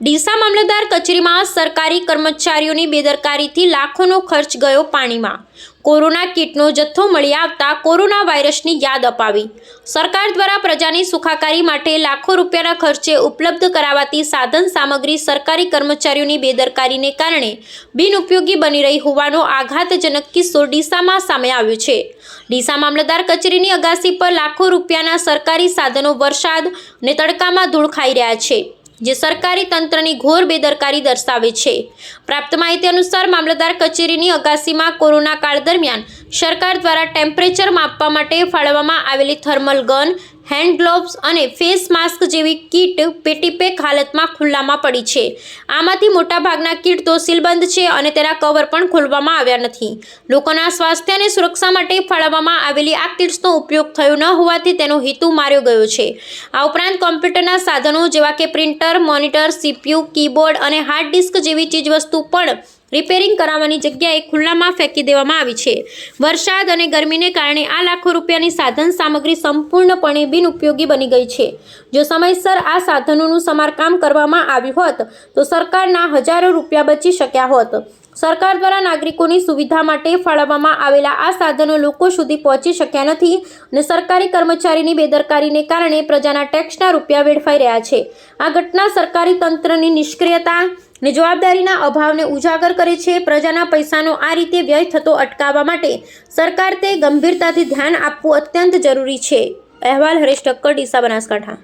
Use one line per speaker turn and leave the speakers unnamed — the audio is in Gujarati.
ડીસા મામલતદાર કચેરીમાં સરકારી કર્મચારીઓની બેદરકારીથી લાખોનો ખર્ચ ગયો પાણીમાં. કોરોના કીટનો જથ્થો મળી આવતા કોરોના વાયરસની યાદ અપાવી. સરકાર દ્વારા પ્રજાની સુખાકારી માટે લાખો રૂપિયાના ખર્ચે ઉપલબ્ધ કરાવાતી સાધન સામગ્રી સરકારી કર્મચારીઓની બેદરકારીને કારણે બિનઉપયોગી બની રહી હોવાનો આઘાતજનક કિસ્સો ડીસામાં સામે આવ્યો છે. ડીસા મામલતદાર કચેરીની અગાસી પર લાખો રૂપિયાના સરકારી સાધનો વરસાદ ને તડકામાં ધૂળ ખાઈ રહ્યા છે. જે સરકારી તંત્રની ઘોર બેદરકારી દર્શાવે છે. પ્રાપ્ત માહિતી અનુસાર મામલતદાર કચેરીની અગાસીમાં કોરોના કાળ દરમિયાન સરકાર દ્વારા ટેમ્પરેચર માપવા માટે ફાળવવામાં આવેલી થર્મલ ગન, હેન્ડ ગ્લોવ્સ અને ફેસ માસ્ક જેવી કીટ પેટીપેક હાલતમાં ખુલ્લામાં પડી છે. આમાંથી મોટાભાગના કીટ તો સીલબંધ છે અને તેના કવર પણ ખોલવામાં આવ્યા નથી. લોકોના સ્વાસ્થ્ય અને સુરક્ષા માટે ફાળવવામાં આવેલી આ કીટ્સનો ઉપયોગ થયો ન હોવાથી તેનો હેતુ માર્યો ગયો છે. આ ઉપરાંત કોમ્પ્યુટરના સાધનો જેવા કે પ્રિન્ટર, મોનિટર, સીપીયુ, કીબોર્ડ અને હાર્ડ ડિસ્ક જેવી ચીજવસ્તુ પણ રિપેરિંગ કરાવવાની જગ્યાએ ખુલ્લામાં ફેંકી દેવામાં આવી છે. વરસાદ અને ગરમીને કારણે આ લાખો રૂપિયાની સાધન સામગ્રી સંપૂર્ણપણે બિનઉપયોગી બની ગઈ છે. જો સમયસર આ સાધનોનું સમારકામ કરવામાં આવ્યું હોત, તો સરકારના હજારો રૂપિયા બચી શક્યા હોત. સરકાર દ્વારા નાગરિકોની સુવિધા માટે ફાળવવામાં આવેલા આ સાધનો લોકો સુધી પહોંચી શક્યા નથી અને સરકારી કર્મચારીની બેદરકારીને કારણે પ્રજાના ટેક્સના રૂપિયા વેડફાઈ રહ્યા છે. આ ઘટના સરકારી તંત્રની નિષ્ક્રિયતા ને જવાબદારીના અભાવને ઉજાગર કરે છે. પ્રજાના પૈસાનો આ રીતે વ્યય થતો અટકાવવા માટે સરકાર તે ગંભીરતાથી ધ્યાન આપવું અત્યંત જરૂરી છે. અહેવાલ હરેશ ઠક્કર, ડીસા બનાસકાંઠા.